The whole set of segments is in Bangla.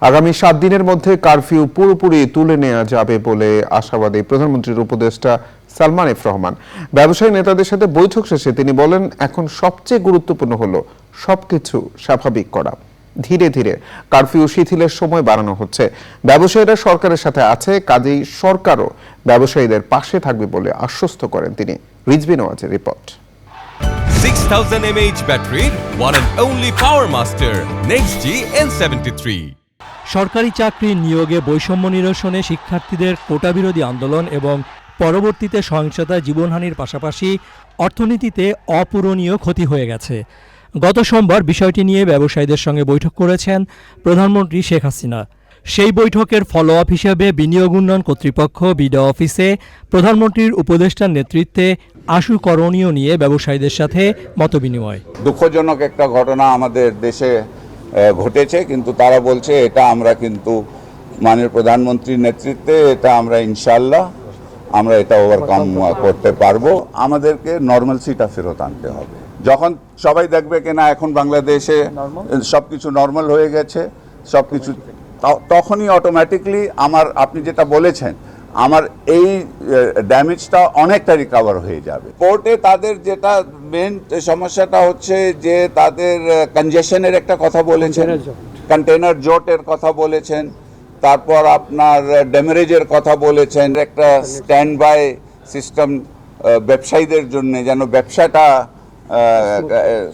আগামী সাত দিনের মধ্যে কারফিউ পুরোপুরি তুলে নেওয়া যাবে বলে আশাবাদী প্রধানমন্ত্রীর উপদেষ্টা সালমান এফ রহমান। ব্যবসায়ী নেতাদের সাথে বৈঠক শেষে তিনি বলেন এখন সবচেয়ে গুরুত্বপূর্ণ হলো সবকিছু স্বাভাবিক করা। ধীরে ধীরে কারফিউ শিথিলের সময় বাড়ানো হচ্ছে। ব্যবসায়ীরা সরকারের সাথে আছে কাজেই সরকারও ব্যবসায়ীদের পাশে থাকবে বলে আশ্বস্ত করেন তিনি। Rizvi নওয়াজের report. 6000 mAh battery, one and only Power Master, Next G N73. সরকারি চাকরি নিয়োগে বৈষম্য নিরসনে শিক্ষার্থীদের কোটা বিরোধী আন্দোলন এবং পরবর্তীতে সহিংসতায় জীবনহানির পাশাপাশি অর্থনীতিতে অপূরণীয় ক্ষতি হয়ে গেছে। গত সোমবার বিষয়টি নিয়ে ব্যবসায়ীদের সঙ্গে বৈঠক করেছেন প্রধানমন্ত্রী শেখ হাসিনা। সেই বৈঠকের ফলো আপ হিসেবে বিনিয়োগ উন্নয়ন কর্তৃপক্ষ বিডা অফিসে প্রধানমন্ত্রীর উপদেষ্টার নেতৃত্বে আশু করণীয় নিয়ে ব্যবসায়ীদের সাথে মতবিনিময়। দুঃখজনক একটা ঘটনা আমাদের দেশে ঘটেছে কিন্তু তারা বলছে এটা আমরা কিন্তু মাননীয় প্রধানমন্ত্রীর নেতৃত্বে এটা আমরা ইনশাল্লাহ আমরা এটা ওভারকাম করতে পারব। আমাদেরকে নর্মালসিটা ফেরত আনতে হবে। যখন সবাই দেখবে কিনা এখন বাংলাদেশে সব কিছু নর্মাল হয়ে গেছে সব কিছু তখনই অটোমেটিকলি আমার আপনি যেটা বলেছেন আমার এই ড্যামেজটা অনেকটা রিকভার হয়ে যাবে। কোর্টে তাদের যেটা মেন সমস্যাটা হচ্ছে যে তাদের কনজেশনের একটা কথা বলেছেন। কন্টেনার জোটের কথা বলেছেন। তারপর আপনার ড্যামেরেজের কথা বলেছেন। একটা স্ট্যান্ড বাই সিস্টেম ব্যবসায়ীদের জন্য যেন ব্যবসাটা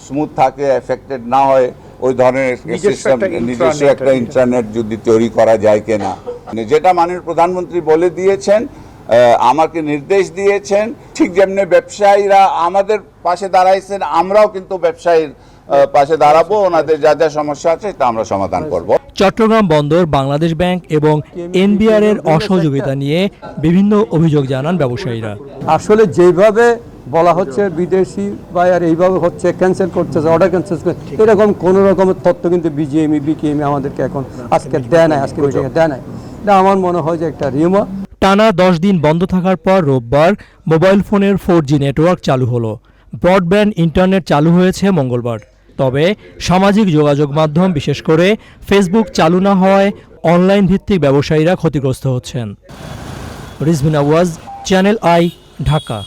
স্মুথ থাকে এফেক্টেড না হয় ওই ধরনের সিস্টেম নিজস্ব একটা ইন্টারনেট যদি তৈরি করা যায় কিনা। যেটা মাননীয় প্রধানমন্ত্রী বলে দিয়েছেন আমাকে নির্দেশ দিয়েছেন ঠিক যেমনি ব্যবসায়ীরা আমাদের পাশে দাঁড়াইছেন আমরাও কিন্তু ব্যবসায়ীর পাশে দাঁড়াবো ওনাদের যা যা সমস্যা আছে তা আমরা সমাধান করব। চট্টগ্রাম বন্দর বাংলাদেশ ব্যাংক এবং এনবিআর এর অসহযোগিতা নিয়ে বিভিন্ন অভিযোগ জানান ব্যবসায়ীরা। আসলে যেভাবে বলা হচ্ছে বিদেশি বায়ার এইভাবে হচ্ছে ক্যান্সেল করতেছে অর্ডার ক্যান্সেল করছে এরকম কোনো রকমের তথ্য কিন্তু বিজিএমই বিকেএমই আমাদেরকে এখন আজকে দেয় নাই আজকে দেয় নাই। এটা আমার মনে হয় যে একটা রিমা টানা দশ দিন বন্ধ থাকার পর রোববার মোবাইল ফোনের ফোর জি নেটওয়ার্ক চালু হলো। ব্রডব্যান্ড ইন্টারনেট চালু হয়েছে মঙ্গলবার। তবে সামাজিক যোগাযোগ মাধ্যম, বিশেষ করে ফেসবুক চালু না হওয়ায় অনলাইন ভিত্তিক ব্যবসায়ীরা ক্ষতিগ্রস্ত হচ্ছেন। রিজভিন আওয়াজ, চ্যানেল আই, ঢাকা।